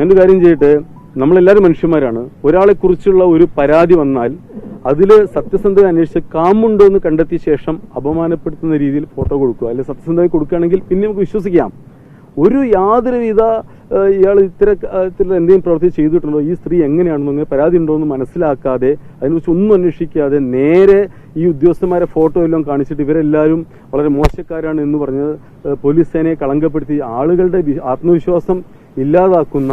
ഞാനൊരു കാര്യം ചെയ്യട്ടെ? നമ്മളെല്ലാവരും മനുഷ്യന്മാരാണ്. ഒരാളെ കുറിച്ചുള്ള ഒരു പരാതി വന്നാൽ അതിൽ സത്യസന്ധത അന്വേഷിച്ച് കാമുണ്ടോ എന്ന് കണ്ടെത്തിയ ശേഷം അപമാനപ്പെടുത്തുന്ന രീതിയിൽ ഫോട്ടോ കൊടുക്കുക. അല്ലെങ്കിൽ സത്യസന്ധമായി കൊടുക്കുകയാണെങ്കിൽ പിന്നെ നമുക്ക് വിശ്വസിക്കാം. ഒരു യാതൊരുവിധ ഇയാൾ ഇത്തരത്തിൽ എന്തെങ്കിലും പ്രവർത്തി ചെയ്തിട്ടുണ്ടോ? ഈ സ്ത്രീ എങ്ങനെയാണെന്നോ പരാതി ഉണ്ടോ എന്ന് മനസ്സിലാക്കാതെ അതിനെക്കുറിച്ച് ഒന്നും അന്വേഷിക്കാതെ നേരെ ഈ ഉദ്യോഗസ്ഥന്മാരെ ഫോട്ടോ എല്ലാം കാണിച്ചിട്ട് ഇവരെല്ലാവരും വളരെ മോശക്കാരാണ് എന്ന് പറഞ്ഞ് പോലീസ് സേനയെ കളങ്കപ്പെടുത്തി ആളുകളുടെ ആത്മവിശ്വാസം ഇല്ലാതാക്കുന്ന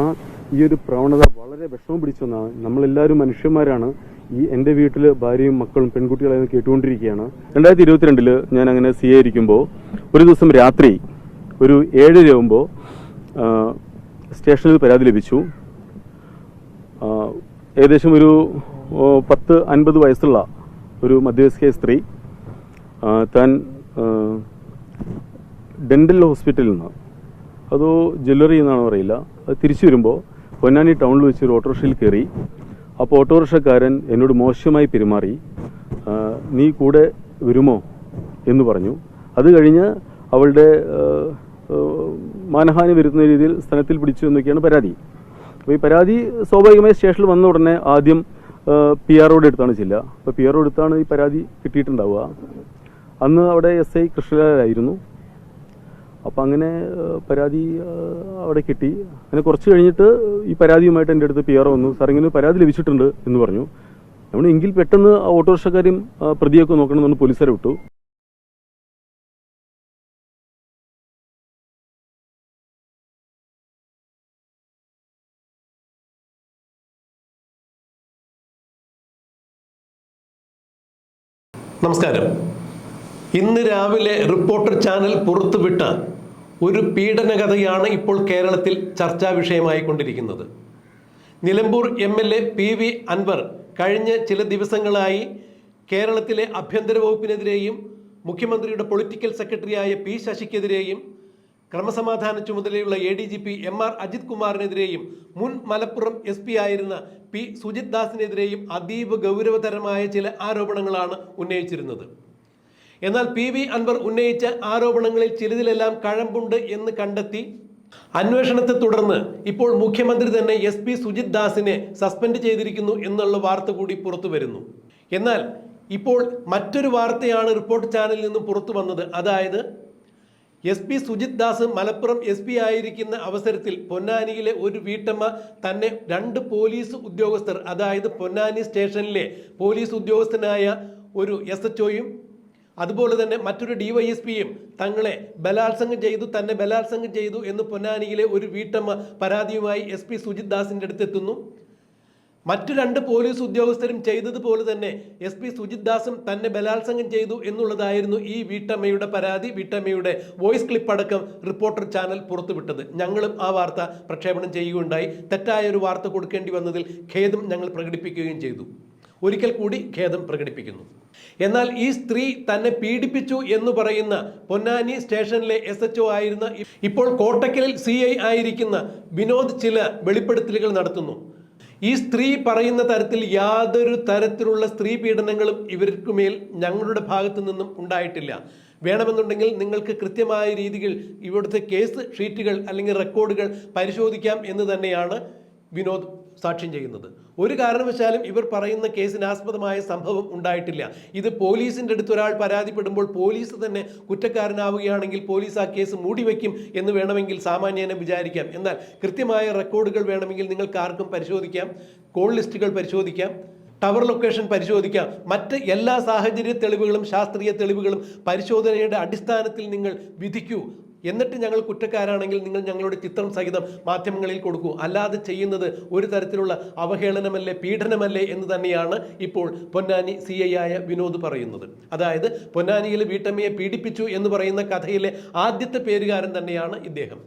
ഈ ഒരു പ്രവണത വളരെ വിഷമം പിടിച്ചൊന്നാണ് നമ്മളെല്ലാവരും മനുഷ്യന്മാരാണ്. ഈ എന്റെ വീട്ടിൽ ഭാര്യയും മക്കളും പെൺകുട്ടികളായിരുന്നു കേട്ടുകൊണ്ടിരിക്കുകയാണ്. രണ്ടായിരത്തി ഇരുപത്തിരണ്ടിൽ ഞാൻ അങ്ങനെ സി എ ഇരിക്കുമ്പോൾ ഒരു ദിവസം രാത്രി ഒരു ഏഴരയാകുമ്പോൾ സ്റ്റേഷനിൽ പരാതി ലഭിച്ചു. ഏകദേശം ഒരു പത്ത് അൻപത് വയസ്സുള്ള ഒരു മധ്യവയസ്ക സ്ത്രീ താൻ ഡെന്റൽ ഹോസ്പിറ്റലിൽ നിന്ന് അതോ ജ്വല്ലറി എന്നാണ് പറയില്ല. അത് തിരിച്ചു വരുമ്പോൾ പൊന്നാനി ടൗണിൽ വെച്ച് ഒരു ഓട്ടോറിക്ഷയിൽ കയറി അപ്പോൾ ഓട്ടോറിക്ഷക്കാരൻ എന്നോട് മോശമായി പെരുമാറി. നീ കൂടെ വരുമോ? എന്ന് പറഞ്ഞു. അത് കഴിഞ്ഞ് അവളുടെ മാനഹാനി വരുത്തുന്ന രീതിയിൽ സ്ഥലത്തിൽ പിടിച്ചു എന്നൊക്കെയാണ് പരാതി. അപ്പോൾ ഈ പരാതി സ്വാഭാവികമായി സ്റ്റേഷനിൽ വന്ന ഉടനെ ആദ്യം പി ആറോടെ അടുത്താണ് ചില്ല അപ്പോൾ പി ആറോട് അടുത്താണ് ഈ പരാതി കിട്ടിയിട്ടുണ്ടാവുക. അന്ന് അവിടെ എസ് ഐ കൃഷ്ണലാലായിരുന്നു. അപ്പം അങ്ങനെ പരാതി അവിടെ കിട്ടി. അങ്ങനെ കുറച്ച് കഴിഞ്ഞിട്ട് ഈ പരാതിയുമായിട്ട് എന്റെ അടുത്ത് പി ആർ വന്നു. സാർ ഇങ്ങനെ പരാതി ലഭിച്ചിട്ടുണ്ട് എന്ന് പറഞ്ഞു. നമ്മൾ എങ്കിൽ പെട്ടെന്ന് ആ ഓട്ടോറിക്ഷക്കാരും പ്രതിയൊക്കെ നോക്കണം എന്ന് പറഞ്ഞ് പോലീസുകാരെ വിട്ടു. നമസ്കാരം. ഇന്ന് രാവിലെ റിപ്പോർട്ടർ ചാനൽ പുറത്തുവിട്ട ഒരു പീഡന കഥയാണ് ഇപ്പോൾ കേരളത്തിൽ ചർച്ചാ വിഷയമായി കൊണ്ടിരിക്കുന്നത് Nilambur M L A P V Anvar കഴിഞ്ഞ ചില ദിവസങ്ങളായി കേരളത്തിലെ ആഭ്യന്തര വകുപ്പിനെതിരെയും മുഖ്യമന്ത്രിയുടെ പൊളിറ്റിക്കൽ സെക്രട്ടറിയായ പി ശശിക്കെതിരെയും ക്രമസമാധാന ചുമതലയുള്ള A D G P M R Ajith കുമാറിനെതിരെയും മുൻ മലപ്പുറം എസ് പി ആയിരുന്ന പി സുജിത് ദാസിനെതിരെയും അതീവ ഗൗരവതരമായ ചില ആരോപണങ്ങളാണ് ഉന്നയിച്ചിരുന്നത്. എന്നാൽ പി വി അൻവർ ഉന്നയിച്ച ആരോപണങ്ങളിൽ ചിലതിലെല്ലാം കഴമ്പുണ്ട് എന്ന് കണ്ടെത്തി. അന്വേഷണത്തെ തുടർന്ന് ഇപ്പോൾ മുഖ്യമന്ത്രി തന്നെ എസ് പി സുജിത് ദാസിനെ സസ്പെൻഡ് ചെയ്തിരിക്കുന്നു എന്നുള്ള വാർത്ത കൂടി പുറത്തു വരുന്നു. എന്നാൽ ഇപ്പോൾ മറ്റൊരു വാർത്തയാണ് റിപ്പോർട്ട് ചാനലിൽ നിന്നും പുറത്തു വന്നത്. അതായത് S P Sujith Das Malappuram S P ആയിരിക്കുന്ന അവസരത്തിൽ പൊന്നാനിയിലെ ഒരു വീട്ടമ്മ തന്നെ രണ്ട് പോലീസ് ഉദ്യോഗസ്ഥർ അതായത് പൊന്നാനി സ്റ്റേഷനിലെ പോലീസ് ഉദ്യോഗസ്ഥനായ ഒരു എസ് എച്ച് അതുപോലെ തന്നെ മറ്റൊരു ഡിവൈഎസ്പിയും തങ്ങളെ ബലാത്സംഗം ചെയ്തു തന്നെ ബലാത്സംഗം ചെയ്തു എന്ന് പൊന്നാനിയിലെ ഒരു വീട്ടമ്മ പരാതിയുമായി എസ് പി സുജിത് ദാസിന്റെ അടുത്തെത്തുന്നു മറ്റു രണ്ട് പോലീസ് ഉദ്യോഗസ്ഥരും ചെയ്തതുപോലെ തന്നെ എസ് പി സുജിത് ദാസും തന്നെ ബലാത്സംഗം ചെയ്തു എന്നുള്ളതായിരുന്നു ഈ വീട്ടമ്മയുടെ പരാതി. വീട്ടമ്മയുടെ വോയിസ് ക്ലിപ്പ് അടക്കം റിപ്പോർട്ടർ ചാനൽ പുറത്തുവിട്ടത്. ഞങ്ങളും ആ വാർത്ത പ്രക്ഷേപണം ചെയ്യുകയുണ്ടായി. തെറ്റായ ഒരു വാർത്ത കൊടുക്കേണ്ടി വന്നതിൽ ഖേദം ഞങ്ങൾ പ്രകടിപ്പിക്കുകയും ചെയ്തു. ഒരിക്കൽ കൂടി ഖേദം പ്രകടിപ്പിക്കുന്നു. എന്നാൽ ഈ സ്ത്രീ തന്നെ പീഡിപ്പിച്ചു എന്ന് പറയുന്ന പൊന്നാനി സ്റ്റേഷനിലെ എസ് എച്ച് ആയിരുന്ന ഇപ്പോൾ കോട്ടക്കലിൽ സി ഐ ആയിരിക്കുന്ന വിനോദ് ചില വെളിപ്പെടുത്തലുകൾ നടത്തുന്നു. ഈ സ്ത്രീ പറയുന്ന തരത്തിൽ യാതൊരു തരത്തിലുള്ള സ്ത്രീ പീഡനങ്ങളും ഇവർക്ക് മേൽ ഞങ്ങളുടെ ഭാഗത്തു നിന്നും ഉണ്ടായിട്ടില്ല. വേണമെന്നുണ്ടെങ്കിൽ നിങ്ങൾക്ക് കൃത്യമായ രീതിയിൽ ഇവിടുത്തെ കേസ് ഷീറ്റുകൾ അല്ലെങ്കിൽ റെക്കോർഡുകൾ പരിശോധിക്കാം എന്ന് തന്നെയാണ് വിനോദ് സാക്ഷ്യം ചെയ്യുന്നത്. ഒരു കാരണവശാലും ഇവർ പറയുന്ന കേസിനാസ്പദമായ സംഭവം ഉണ്ടായിട്ടില്ല. ഇത് പോലീസിന്റെ അടുത്ത് ഒരാൾ പരാതിപ്പെടുമ്പോൾ പോലീസ് തന്നെ കുറ്റക്കാരനാവുകയാണെങ്കിൽ പോലീസ് ആ കേസ് മൂടി മൂടിവെക്കും എന്ന് വേണമെങ്കിൽ സാമാന്യേനെ വിചാരിക്കാം. എന്നാൽ കൃത്യമായ റെക്കോർഡുകൾ വേണമെങ്കിൽ നിങ്ങൾക്ക് ആർക്കും പരിശോധിക്കാം. കോൾ ലിസ്റ്റുകൾ പരിശോധിക്കാം. ടവർ ലൊക്കേഷൻ പരിശോധിക്കാം. മറ്റ് എല്ലാ സാഹചര്യ തെളിവുകളും ശാസ്ത്രീയ തെളിവുകളും പരിശോധനയുടെ അടിസ്ഥാനത്തിൽ നിങ്ങൾ വിധിക്കൂ. എന്നിട്ട് ഞങ്ങൾ കുറ്റക്കാരാണെങ്കിൽ നിങ്ങൾ ഞങ്ങളുടെ ചിത്രം സഹിതം മാധ്യമങ്ങളിൽ കൊടുക്കൂ. അല്ലാതെ ചെയ്യുന്നത് ഒരു തരത്തിലുള്ള അവഹേളനമല്ലേ പീഡനമല്ലേ എന്ന് തന്നെയാണ് ഇപ്പോൾ പൊന്നാനി സി ഐ ആയ വിനോദ് പറയുന്നത്. അതായത് പൊന്നാനിയിൽ വീട്ടമ്മയെ പീഡിപ്പിച്ചു എന്ന് പറയുന്ന കഥയിലെ ആദ്യത്തെ പേരുകാരൻ തന്നെയാണ് ഇദ്ദേഹം.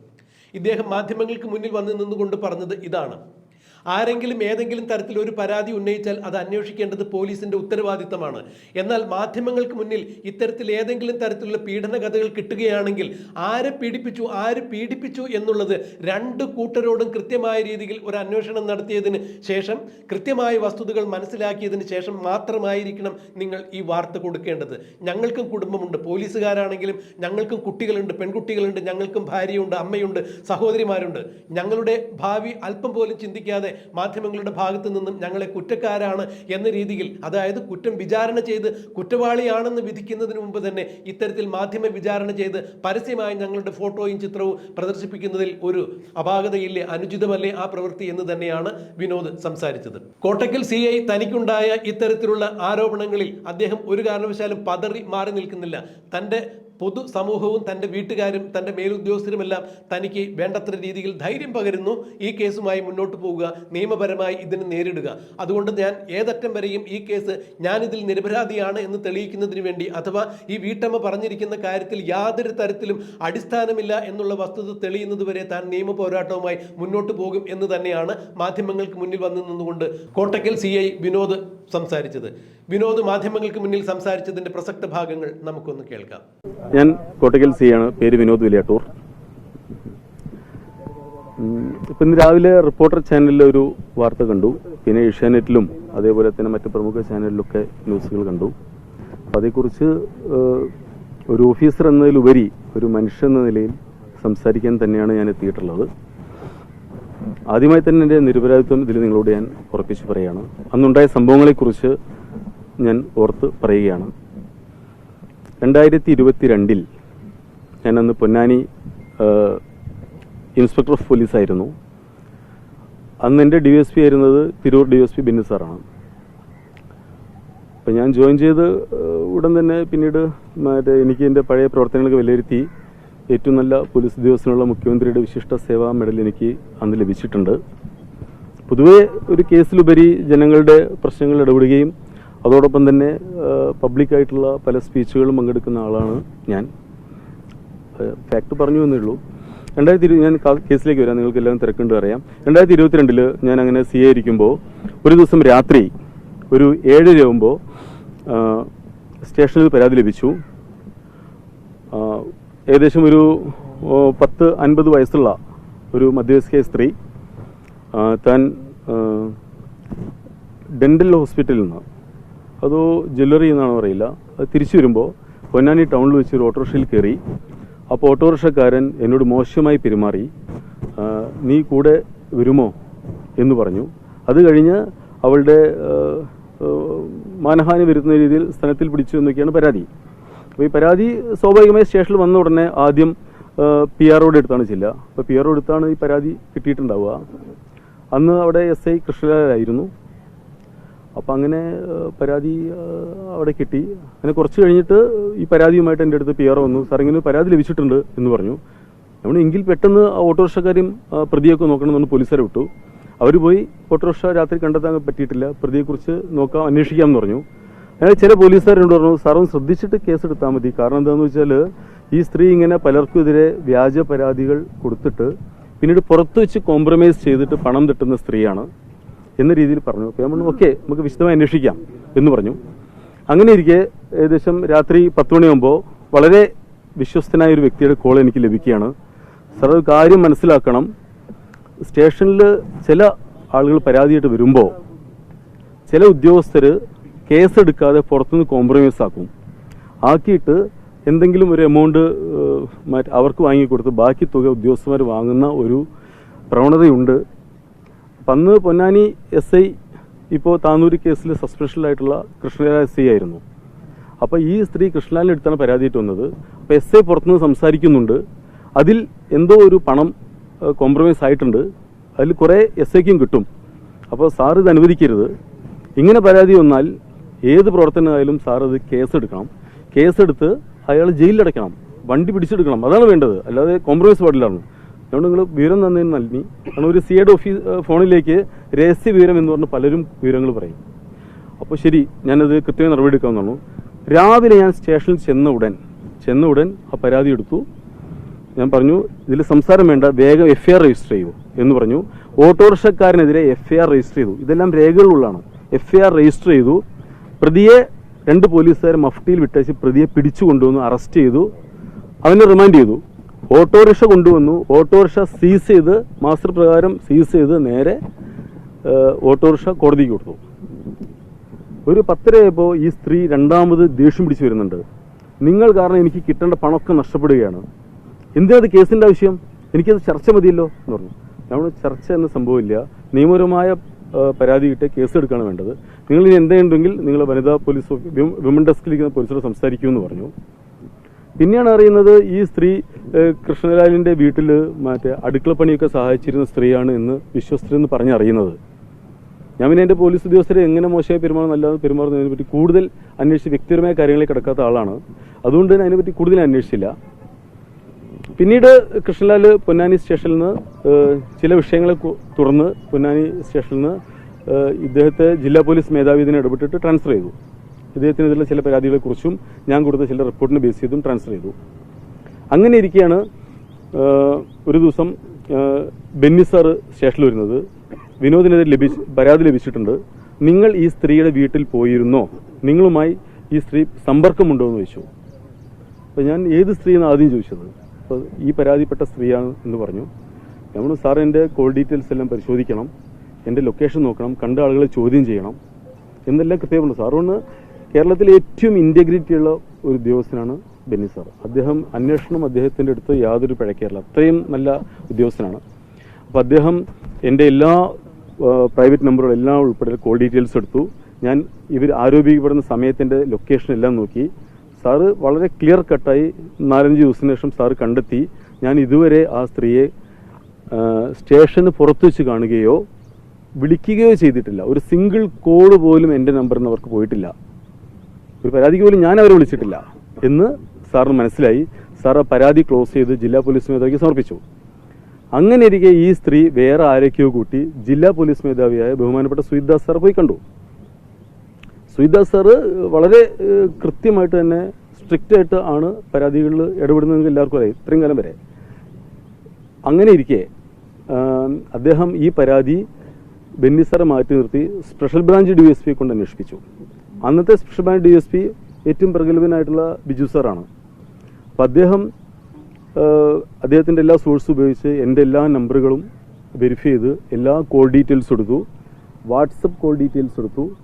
ഇദ്ദേഹം മാധ്യമങ്ങൾക്ക് മുന്നിൽ വന്നു നിന്നുകൊണ്ട് പറഞ്ഞത് ഇതാണ്. ആരെങ്കിലും ഏതെങ്കിലും തരത്തിൽ ഒരു പരാതി ഉന്നയിച്ചാൽ അത് അന്വേഷിക്കേണ്ടത് പോലീസിന്റെ ഉത്തരവാദിത്തമാണ്. എന്നാൽ മാധ്യമങ്ങൾക്ക് മുന്നിൽ ഇത്തരത്തിൽ ഏതെങ്കിലും തരത്തിലുള്ള പീഡന കഥകൾ കിട്ടുകയാണെങ്കിൽ ആരെ പീഡിപ്പിച്ചു ആര് പീഡിപ്പിച്ചു എന്നുള്ളത് രണ്ട് കൂട്ടരോടും കൃത്യമായ രീതിയിൽ ഒരു അന്വേഷണം നടത്തിയതിന് ശേഷം കൃത്യമായ വസ്തുതകൾ മനസ്സിലാക്കിയതിന് ശേഷം മാത്രമായിരിക്കണം നിങ്ങൾ ഈ വാർത്ത കൊടുക്കേണ്ടത്. ഞങ്ങൾക്കും കുടുംബമുണ്ട് പോലീസുകാരാണെങ്കിലും ഞങ്ങൾക്കും കുട്ടികളുണ്ട് പെൺകുട്ടികളുണ്ട് ഞങ്ങൾക്കും ഭാര്യയുണ്ട് അമ്മയുണ്ട് സഹോദരിമാരുണ്ട്. ഞങ്ങളുടെ ഭാവി അല്പം പോലും ചിന്തിക്കാതെ മാധ്യമങ്ങളുടെ ഭാഗത്ത് നിന്നും ഞങ്ങളെ കുറ്റക്കാരാണ് എന്ന രീതിയിൽ അതായത് കുറ്റം വിചാരണ ചെയ്ത് കുറ്റവാളിയാണെന്ന് വിധിക്കുന്നതിന് മുമ്പ് തന്നെ ഇത്തരത്തിൽ മാധ്യമ വിചാരണ ചെയ്ത് പരസ്യമായി ഞങ്ങളുടെ ഫോട്ടോയും ചിത്രവും പ്രദർശിപ്പിക്കുന്നതിൽ ഒരു അപാകതയില്ലേ അനുചിതമല്ലേ ആ പ്രവൃത്തി എന്ന് തന്നെയാണ് വിനോദ് സംസാരിച്ചത്. കോട്ടക്കൽ സി ഐ തനിക്കുണ്ടായ ഇത്തരത്തിലുള്ള ആരോപണങ്ങളിൽ അദ്ദേഹം ഒരു കാരണവശാലും പതറി മാറി നിൽക്കുന്നില്ല. തന്റെ പൊതു സമൂഹവും തന്റെ വീട്ടുകാരും തന്റെ മേലുദ്യോഗസ്ഥരുമെല്ലാം തനിക്ക് വേണ്ടത്ര രീതിയിൽ ധൈര്യം പകരുന്നു. ഈ കേസുമായി മുന്നോട്ട് പോവുക നിയമപരമായി ഇതിനെ നേരിടുക. അതുകൊണ്ട് ഞാൻ ഏതറ്റം വരെയും ഈ കേസ് ഞാനിതിൽ നിരപരാധിയാണ് എന്ന് തെളിയിക്കുന്നതിന് വേണ്ടി അഥവാ ഈ വീട്ടമ്മ പറഞ്ഞിരിക്കുന്ന കാര്യത്തിൽ യാതൊരു തരത്തിലും അടിസ്ഥാനമില്ല എന്നുള്ള വസ്തുത തെളിയുന്നത് വരെ താൻ നിയമ പോരാട്ടവുമായി മുന്നോട്ട് പോകും എന്ന് തന്നെയാണ് മാധ്യമങ്ങൾക്ക് മുന്നിൽ വന്നു നിന്നുകൊണ്ട്. കോട്ടക്കൽ സി വിനോദ്. സംസാരിച്ചത്. വിനോദ് മാധ്യമങ്ങൾക്ക് മുന്നിൽ സംസാരിച്ചതിന്റെ പ്രസക്ത ഭാഗങ്ങൾ നമുക്കൊന്ന് കേൾക്കാം. ഞാൻ കോട്ടയ്ക്കൽ സി ആണ്. പേര് വിനോദ് വിലയാട്ടൂർ. ഇപ്പം ഇന്ന് രാവിലെ റിപ്പോർട്ടർ ചാനലിൽ ഒരു വാർത്ത കണ്ടു. പിന്നെ ഏഷ്യാനെറ്റിലും അതേപോലെ തന്നെ മറ്റ് പ്രമുഖ ചാനലിലൊക്കെ ന്യൂസുകൾ കണ്ടു. അപ്പം അതേക്കുറിച്ച് ഒരു ഓഫീസർ എന്നതിലുപരി ഒരു മനുഷ്യ എന്ന നിലയിൽ സംസാരിക്കാൻ തന്നെയാണ് ഞാൻ എത്തിയിട്ടുള്ളത്. ആദ്യമായി തന്നെ എന്റെ നിരപരാധിത്വം ഇതിൽ നിങ്ങളോട് ഞാൻ ഉറപ്പിച്ച് പറയുകയാണ്. അന്നുണ്ടായ സംഭവങ്ങളെക്കുറിച്ച് ഞാൻ ഓർത്ത് പറയുകയാണ്. രണ്ടായിരത്തി ഇരുപത്തി രണ്ടിൽ ഞാൻ അന്ന് പൊന്നാനി ഇൻസ്പെക്ടർ ഓഫ് പോലീസ് ആയിരുന്നു. അന്ന് എന്റെ ഡി എസ് പി ആയിരുന്നത് Tirur D S P Binnu സാറാണ്. അപ്പം ഞാൻ ജോയിൻ ചെയ്ത് ഉടൻ തന്നെ പിന്നീട് മറ്റേ എനിക്ക് എന്റെ പഴയ പ്രവർത്തനങ്ങൾക്ക് വിലയിരുത്തി ഏറ്റവും നല്ല പോലീസ് ഉദ്യോഗസ്ഥനുള്ള മുഖ്യമന്ത്രിയുടെ വിശിഷ്ട സേവാ മെഡൽ എനിക്ക് അന്ന് ലഭിച്ചിട്ടുണ്ട്. പൊതുവെ ഒരു കേസിലുപരി ജനങ്ങളുടെ പ്രശ്നങ്ങൾ ഇടപെടുകയും അതോടൊപ്പം തന്നെ പബ്ലിക്കായിട്ടുള്ള പല സ്പീച്ചുകളും പങ്കെടുക്കുന്ന ആളാണ് ഞാൻ. ഫാക്ട് പറഞ്ഞു എന്നേ ഉള്ളൂ. രണ്ടായിരത്തി ഇരു ഞാൻ കേസിലേക്ക് വരാം. നിങ്ങൾക്ക് എല്ലാം തിരക്കുണ്ട് അറിയാം. രണ്ടായിരത്തി ഇരുപത്തിരണ്ടിൽ ഞാൻ അങ്ങനെ സി ആയിരിക്കുമ്പോൾ ഒരു ദിവസം രാത്രി ഒരു ഏഴരയാകുമ്പോൾ സ്റ്റേഷനിൽ പരാതി ലഭിച്ചു. ഏകദേശം ഒരു പത്ത് അൻപത് വയസ്സുള്ള ഒരു മധ്യവയസ്ക സ്ത്രീ താൻ ഡെന്റൽ ഹോസ്പിറ്റലിൽ നിന്ന് അതോ ജ്വല്ലറി എന്നാണോ അറിയില്ല അത് തിരിച്ചു വരുമ്പോൾ പൊന്നാനി ടൗണിൽ വെച്ച് ഒരു ഓട്ടോറിക്ഷയിൽ കയറി അപ്പോൾ ഓട്ടോറിക്ഷക്കാരൻ എന്നോട് മോശമായി പെരുമാറി നീ കൂടെ വരുമോ? എന്ന് പറഞ്ഞു. അത് കഴിഞ്ഞ് അവളുടെ മാനഹാനി വരുത്തുന്ന രീതിയിൽ സ്ഥലത്തിൽ പിടിച്ചു എന്നൊക്കെയാണ് പരാതി. അപ്പോൾ ഈ പരാതി സ്വാഭാവികമായി സ്റ്റേഷനിൽ വന്ന ഉടനെ ആദ്യം പി ആറോട് അടുത്താണ് ചെല്ലുക. അപ്പോൾ പി ആറോട് അടുത്താണ് ഈ പരാതി കിട്ടിയിട്ടുണ്ടാവുക. അന്ന് അവിടെ എസ് ഐ കൃഷ്ണലാലായിരുന്നു അപ്പോൾ അങ്ങനെ പരാതി അവിടെ കിട്ടി. അങ്ങനെ കുറച്ച് കഴിഞ്ഞിട്ട് ഈ പരാതിയുമായിട്ട് എന്റെ അടുത്ത് പി ആർ വന്നു. സാർ ഇങ്ങനെ പരാതി ലഭിച്ചിട്ടുണ്ട് എന്ന് പറഞ്ഞു. നമ്മൾ എങ്കിൽ പെട്ടെന്ന് ഓട്ടോറിക്ഷക്കാരും പ്രതിയൊക്കെ നോക്കണം എന്ന് പോലീസുകാരെ വിട്ടു. അവർ പോയി ഓട്ടോറിക്ഷ രാത്രി കണ്ടെത്താൻ പറ്റിയിട്ടില്ല. പ്രതിയെക്കുറിച്ച് നോക്കാം അന്വേഷിക്കാം എന്ന് പറഞ്ഞു. അങ്ങനെ ചില പോലീസുകാരോട് പറഞ്ഞു സാറും ശ്രദ്ധിച്ചിട്ട് കേസെടുത്താൽ മതി. കാരണം എന്താണെന്ന് വെച്ചാൽ ഈ സ്ത്രീ ഇങ്ങനെ പലർക്കുമെതിരെ വ്യാജ പരാതികൾ കൊടുത്തിട്ട് പിന്നീട് പുറത്ത് വെച്ച് കോംപ്രമൈസ് ചെയ്തിട്ട് പണം തട്ടുന്ന സ്ത്രീയാണ് എന്ന രീതിയിൽ പറഞ്ഞു. അപ്പോൾ നമ്മൾ ഓക്കെ നമുക്ക് വിശദമായി അന്വേഷിക്കാം എന്ന് പറഞ്ഞു. അങ്ങനെ ഇരിക്കെ ഏകദേശം രാത്രി പത്ത് മണിയാകുമ്പോൾ വളരെ വിശ്വസ്തനായ ഒരു വ്യക്തിയുടെ കോൾ എനിക്ക് ലഭിക്കുകയാണ്. സാർ ഒരു കാര്യം മനസ്സിലാക്കണം. സ്റ്റേഷനിൽ ചില ആളുകൾ പരാതിയായിട്ട് വരുമ്പോൾ ചില ഉദ്യോഗസ്ഥർ കേസെടുക്കാതെ പുറത്തുനിന്ന് കോംപ്രമൈസ് ആക്കും. ആക്കിയിട്ട് എന്തെങ്കിലും ഒരു എമൗണ്ട് മറ്റ് അവർക്ക് വാങ്ങിക്കൊടുത്ത് ബാക്കി തുക ഉദ്യോഗസ്ഥന്മാർ വാങ്ങുന്ന ഒരു പ്രവണതയുണ്ട്. അന്ന് പൊന്നാനി എസ് ഐ ഇപ്പോൾ താനൂര് കേസിൽ സസ്പെൻഷനിലായിട്ടുള്ള കൃഷ്ണലാൽ എസ് ഐ ആയിരുന്നു. അപ്പോൾ ഈ സ്ത്രീ കൃഷ്ണലാലിന്റെ അടുത്താണ് പരാതിയിട്ട് വന്നത്. അപ്പോൾ എസ് ഐ പുറത്തുനിന്ന് സംസാരിക്കുന്നുണ്ട്. അതിൽ എന്തോ ഒരു പണം കോംപ്രമൈസ് ആയിട്ടുണ്ട്. അതിൽ കുറേ എസ് ഐക്കും കിട്ടും. അപ്പോൾ സാർ ഇത് അനുവദിക്കരുത്. ഇങ്ങനെ പരാതി വന്നാൽ ഏത് പ്രവർത്തനമായാലും സാർ അത് കേസെടുക്കണം. കേസെടുത്ത് അയാൾ ജയിലിലടയ്ക്കണം. വണ്ടി പിടിച്ചെടുക്കണം. അതാണ് വേണ്ടത്. അല്ലാതെ കോംപ്രമൈസ് പാടില്ലാണ് അതുകൊണ്ട് നിങ്ങൾ വിവരം തന്നതിന് നൽകി കാരണം ഒരു സി എഡ് ഓഫീസ് ഫോണിലേക്ക് രഹസ്യ വിവരം എന്ന് പറഞ്ഞ് പലരും വിവരങ്ങൾ പറയും. അപ്പോൾ ശരി ഞാനത് കൃത്യമായി നടപടി എടുക്കാമെന്നു രാവിലെ ഞാൻ സ്റ്റേഷനിൽ ചെന്ന ഉടൻ ചെന്ന ഉടൻ ആ പരാതി എടുത്തു. ഞാൻ പറഞ്ഞു ഇതിൽ സംസാരം വേണ്ട വേഗം എഫ് ഐ ആർ രജിസ്റ്റർ ചെയ്യൂ എന്ന് പറഞ്ഞു. ഓട്ടോറിക്ഷക്കാരനെതിരെ എഫ് ഐ ആർ രജിസ്റ്റർ ചെയ്തു. ഇതെല്ലാം രേഖകളുള്ളതാണ്. എഫ് ഐ ആർ രജിസ്റ്റർ ചെയ്തു. പ്രതിയെ രണ്ട് പോലീസുകാർ മഫ്റ്റിയിൽ വിട്ടേച്ച് പ്രതിയെ പിടിച്ചു കൊണ്ടുവന്നു അറസ്റ്റ് ചെയ്തു. അവനെ റിമാൻഡ് ചെയ്തു. ഓട്ടോറിക്ഷ കൊണ്ടുവന്നു. ഓട്ടോറിക്ഷ സീസ് ചെയ്ത് മാസ്റ്റർ പ്രകാരം സീസ് ചെയ്ത് നേരെ ഓട്ടോറിക്ഷ കോടതിക്ക് കൊടുത്തു. ഒരു പത്തരയായപ്പോൾ ഈ സ്ത്രീ രണ്ടാമത് ദേഷ്യം പിടിച്ചു വരുന്നുണ്ട്. നിങ്ങൾ കാരണം എനിക്ക് കിട്ടേണ്ട പണമൊക്കെ നഷ്ടപ്പെടുകയാണ്. എന്തിനത് കേസിന്റെ ആവശ്യം? എനിക്കത് ചർച്ച മതിയല്ലോ എന്ന് പറഞ്ഞു. നമ്മൾ ചർച്ച എന്ന സംഭവമില്ല. നിയമപരമായ പരാതി കിട്ടിയ കേസ് എടുക്കുകയാണ് വേണ്ടത്. നിങ്ങൾ ഇനി എന്തുണ്ടെങ്കിൽ നിങ്ങൾ വനിതാ പോലീസ് വിമ- വിമൻ ഡെസ്കിലിരിക്കുന്ന പോലീസോട് സംസാരിക്കുമെന്ന് പറഞ്ഞു. പിന്നെയാണ് അറിയുന്നത് ഈ സ്ത്രീ കൃഷ്ണലാലിന്റെ വീട്ടിൽ മറ്റേ അടുക്കള പണിയൊക്കെ സഹായിച്ചിരുന്ന സ്ത്രീയാണ് എന്ന് വിശ്വസ്തരെന്ന് പറഞ്ഞറിയുന്നത് ഞാൻ പിന്നെ എന്റെ പോലീസ് ഉദ്യോഗസ്ഥരെ എങ്ങനെ മോശമായി പെരുമാറുന്ന അല്ലാതെ പെരുമാറുന്നതിനെ പറ്റി കൂടുതൽ അന്വേഷിച്ച് വ്യക്തിപരമായ കാര്യങ്ങളിൽ കിടക്കാത്ത ആളാണ്. അതുകൊണ്ട് തന്നെ അതിനെപ്പറ്റി കൂടുതൽ അന്വേഷിച്ചില്ല. പിന്നീട് കൃഷ്ണലാൽ പൊന്നാനി സ്റ്റേഷനിൽ നിന്ന് ചില വിഷയങ്ങളെ തുടർന്ന് പൊന്നാനി സ്റ്റേഷനിൽ നിന്ന് ഇദ്ദേഹത്തെ ജില്ലാ പോലീസ് മേധാവി ഇതിനെ ഇടപെട്ടിട്ട് ട്രാൻസ്ഫർ ചെയ്തു. ഇദ്ദേഹത്തിനെതിരെ ചില പരാതികളെക്കുറിച്ചും ഞാൻ കൊടുത്ത ചില റിപ്പോർട്ടിനെ ബേസ് ചെയ്തും ട്രാൻസ്ഫർ ചെയ്തു. അങ്ങനെ ഇരിക്കുകയാണ് ഒരു ദിവസം ബെന്നി സാറ് സ്റ്റേഷനിൽ വരുന്നത്. വിനോദിനെതിരെ ലഭിച്ച് പരാതി ലഭിച്ചിട്ടുണ്ട്. നിങ്ങൾ ഈ സ്ത്രീയുടെ വീട്ടിൽ പോയിരുന്നോ? നിങ്ങളുമായി ഈ സ്ത്രീ സമ്പർക്കമുണ്ടോ? എന്ന് ചോദിച്ചു. അപ്പോൾ ഞാൻ ഏത് സ്ത്രീയെന്ന് ആദ്യം ചോദിച്ചത്? അപ്പോൾ ഈ പരാതിപ്പെട്ട സ്ത്രീയാണ് എന്ന് പറഞ്ഞു. നമ്മൾ സാർ എന്റെ കോൾ ഡീറ്റെയിൽസ് എല്ലാം പരിശോധിക്കണം. എന്റെ ലൊക്കേഷൻ നോക്കണം കണ്ട ആളുകളെ ചോദ്യം ചെയ്യണം എന്നെല്ലാം കൃത്യമുണ്ട് ഒന്ന് കേരളത്തിലെ ഏറ്റവും ഇന്റഗ്രിറ്റി ഉള്ള ഒരു ഉദ്യോഗസ്ഥനാണ് ബെന്നി സാർ. അദ്ദേഹം അന്വേഷണം അദ്ദേഹത്തിന്റെ അടുത്ത് യാതൊരു പിഴക്കേറില്ല. അത്രയും നല്ല ഉദ്യോഗസ്ഥനാണ്. അപ്പോൾ അദ്ദേഹം എന്റെ എല്ലാ പ്രൈവറ്റ് നമ്പറുകളെല്ലാം ഉൾപ്പെടെ കോൾ ഡീറ്റെയിൽസ് എടുത്തു. ഞാൻ ഇവർ ആരോപിക്കപ്പെടുന്ന സമയത്തിന്റെ ലൊക്കേഷൻ എല്ലാം നോക്കി. സാറ് വളരെ ക്ലിയർ കട്ടായി നാലഞ്ച് ദിവസത്തിന് ശേഷം സാറ് കണ്ടെത്തി. ഞാൻ ഇതുവരെ ആ സ്ത്രീയെ സ്റ്റേഷന് പുറത്തു വെച്ച് കാണുകയോ വിളിക്കുകയോ ചെയ്തിട്ടില്ല. ഒരു സിംഗിൾ കോൾ പോലും എന്റെ നമ്പറിൽ നിന്ന് അവർക്ക് പോയിട്ടില്ല. ഒരു പരാതിക്ക് പോലും ഞാൻ അവരെ വിളിച്ചിട്ടില്ല എന്ന് സാറിന് മനസ്സിലായി. സാർ ആ പരാതി ക്ലോസ് ചെയ്ത് ജില്ലാ പോലീസ് മേധാവിക്ക് സമർപ്പിച്ചു. അങ്ങനെ ഇരിക്കെ ഈ സ്ത്രീ വേറെ ആരൊക്കെയോ കൂട്ടി ജില്ലാ പോലീസ് മേധാവിയായ ബഹുമാനപ്പെട്ട സുയിദാസ് സാർ പോയി കണ്ടു. സുയിദാസ് സാറ് വളരെ കൃത്യമായിട്ട് തന്നെ സ്ട്രിക്റ്റ് ആയിട്ട് ആണ് പരാതികളിൽ ഇടപെടുന്നത് എല്ലാവർക്കും അറിയാം ഇത്രയും കാലം വരെ. അങ്ങനെ ഇരിക്കെ അദ്ദേഹം ഈ പരാതി ബെന്നി സാറെ മാറ്റി നിർത്തി സ്പെഷ്യൽ ബ്രാഞ്ച് ഡി എസ് പിയെ കൊണ്ട് അന്വേഷിപ്പിച്ചു. അന്നത്തെ special branch D S P ഏറ്റവും പ്രഗത്ഭനായിട്ടുള്ള ബിജു സാറാണ്. അപ്പം അദ്ദേഹം അദ്ദേഹത്തിന്റെ എല്ലാ സോഴ്സ് ഉപയോഗിച്ച് എന്റെ എല്ലാ നമ്പറുകളും വെരിഫൈ ചെയ്ത് എല്ലാ കോൾ ഡീറ്റെയിൽസ് എടുത്തു. വാട്സപ്പ് കോൾ ഡീറ്റെയിൽസ് എടുത്തു.